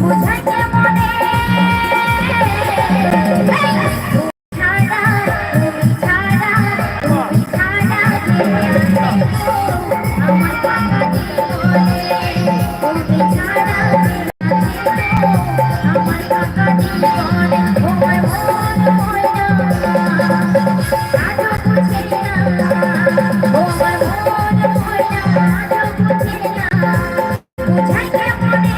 বোঝাই Stop on it.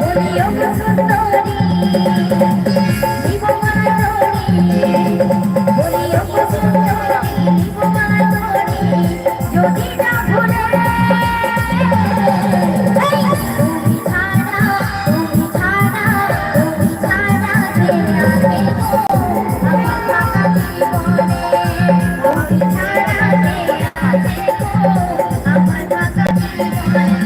বলিও Música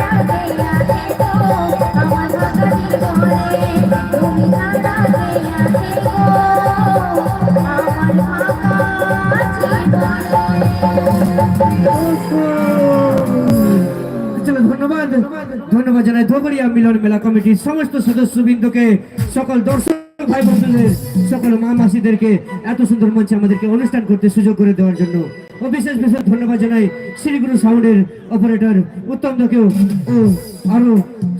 ধন্যবাদ। জানাই ধোবড়িয়া মিলন মেলা কমিটির সমস্ত সদস্যবৃন্দকে, সকল দর্শক ভাই বন্ধুদের, সকল মা এত সুন্দর মঞ্চে আমাদেরকে অনুষ্ঠান করতে সুযোগ করে দেওয়ার জন্য ও বিশেষ বিশেষ ধন্যবাদ জানাই শ্রীগুরু সাউন্ডের অপারেটর উত্তম দকেও ও আরও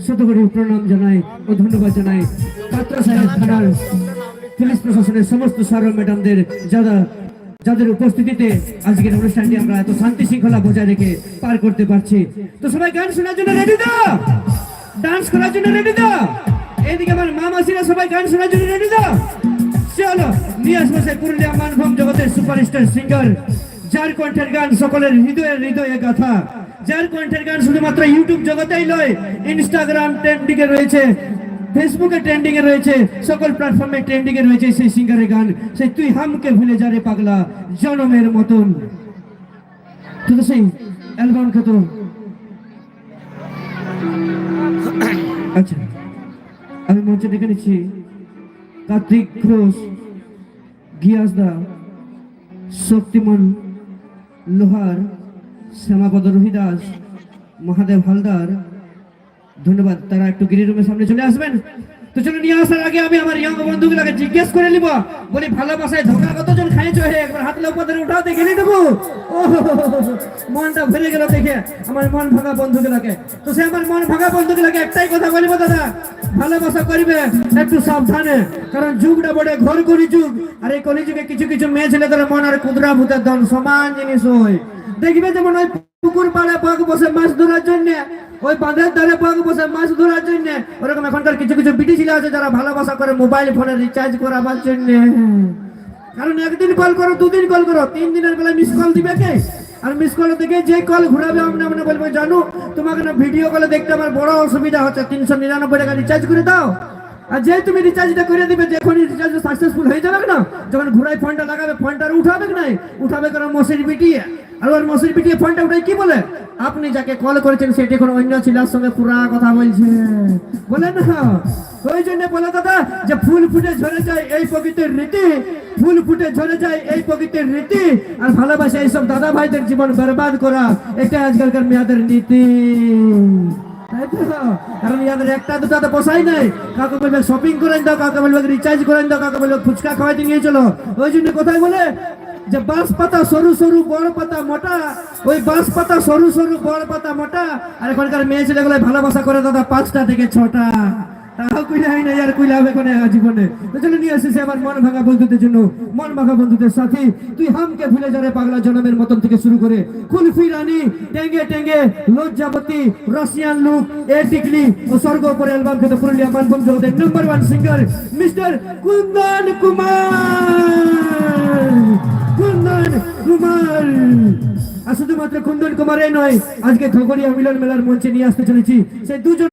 শতকরি প্রণাম জানাই ও ধন্যবাদ জানাই। পাত্র সাহেব থানার পুলিশ প্রশাসনের সমস্ত সারো ম্যাডামদের, যারা যাদের উপস্থিতিতে আজকের অনুষ্ঠানটি আমরা এত শান্তি শৃঙ্খলা বজায় রেখে পার করতে পারছি। তো সবাই গান শোনার জন্য রেডি তো? ডান্স করার জন্য রেডি তো? এইদিকে আমার মা মাসিরা সবাই গান শোনার জন্য রেডি তো? চলো নিয়ে আসব সেই পুরুলিয়া মানভূম জগতের সুপারস্টার সিঙ্গার। যার কণ্ঠের গান সকলের হৃদয়ের হৃদয়ে গাথা। যার কণ্ঠের গান শুধুমাত্র ইউটিউব জগতেই নয় ইনস্টাগ্রাম ট্রেন্ডিং এ রয়েছে। ফেসবুকে ট্রেন্ডিং এ রয়েছে, সকল প্ল্যাটফর্মে ট্রেন্ডিং এ রয়েছে সেই সিঙ্গারের গান। সেই তুই হামকে ভুলে যা রে পাগলা, জনমের মতন। তো তো সেই অ্যালবাম কত আচ্ছা আমি মঞ্চে ডেকে নিচ্ছি। কার্তিক ঘোষ গিয়াস দা শক্তিমন, লোহার, শ্যামাপদ রোহিদাস, মহাদেব হালদার ধন্যবাদ, তারা একটু গিরি রুমের সামনে চলে আসবেন। তো চলো নিয়ে আসার আগে আমি আমার ইয়ং বন্ধুগুলোকে জিজ্ঞেস করে নিব। বলি, ভালোবাসায় ধোকা কতজন খাইছো হে? একবার হাত লোক পদের উঠাও দেখে নি দেবো মনটা ভরে গেল দেখে আমার মন ভাঙা বন্ধুগুলোকে। তো সে আমার মন ভাঙা বন্ধুগুলোকে একটাই কথা বলিব দাদা, ভালোবাসা করিবে একটু সাবধানে, কারণ যুগটা বড়ে ঘর করি যুগ, আর এই কলিযুগে কিছু কিছু মেয়ে ছেলে তারা মন আর কুদরা ভূতের দল সমান জিনিস হয়। দেখবে যেমন ওই পুকুর পাড়ে পাক বসে মাছ ধরার জন্য ওই বাঁধের ধারে পাক বসে মাছ ধরার জন্য। ওরকম এখনকার কিছু কিছু বিটি ছিল আছে যারা ভালোবাসা করে মোবাইল ফোনে রিচার্জ করাবার জন্য। কারণ একদিন কল করো, দুদিন কল করো, তিন দিনের বেলা মিস কল দিবে কে? আর মিস কল থেকে যে কল ঘুরাবে আমরা আমরা বলব, জানো, তোমাকে না ভিডিও কলে দেখতে আমার বড় অসুবিধা হচ্ছে, তিনশো নিরানব্বই টাকা রিচার্জ করে দাও। আর যে তুমি রিচার্জটা করে দিবে, যখনই রিচার্জ সাকসেসফুল হয়ে যাবে না, যখন ঘুরাই ফোনটা লাগাবে ফোনটা আর উঠাবে না উঠাবে কারণ মসির পিটিয়ে আর মসির পিটিয়ে ফোনটা উঠে কি বলে আপনি যাকে কল করেছেন সেটি এখন অন্য ছেলের সঙ্গে পুরা কথা বলছে। বলে না। ওই জন্য বলে, দাদা, যে ফুল ফুটে ঝরে যায় এই প্রকৃতির রীতি, ফুল ফুটে ঝরে যায় এই প্রকৃতির রীতি, আর ভালোবাসা এইসব দাদা ভাইদের জীবন বরবাদ করা, এটা আজকালকার মেয়াদের নীতি। কারণ একটা, দুটা তো বসাই নাই। কাউকে বলবে শপিং করে দাও, কাউকে বলবে রিচার্জ করে দাও, কাউকে বলবে ফুচকা খাওয়াইতে নিয়ে চলো। ওই জন্য কোথায় বলে? যে বাঁশ পাতা সরু সরু বড় পাতা মোটা, ওই বাঁশ পাতা সরু সরু বড় পাতা মোটা, আর এখনকার মেয়ে ছেলেগুলো ভালোবাসা করে দাদা, পাঁচটা থেকে ছটা। তাও কুইলাই নাই আর কুইলাবে কোনে জীবনে? আমার মন মন তুই ভুলে পাগলা জনমের মতন থেকে শুরু করে। এ টিকলি, ও স্বর্গ Purulia one singer mister Kundan Kumar. Kundan Kumar. শুধুমাত্র কুন্দন কুমারে নয়, আজকে ধগরিয়া মিলন মেলার মঞ্চে নিয়ে আসতে চলেছি। সেই দুজন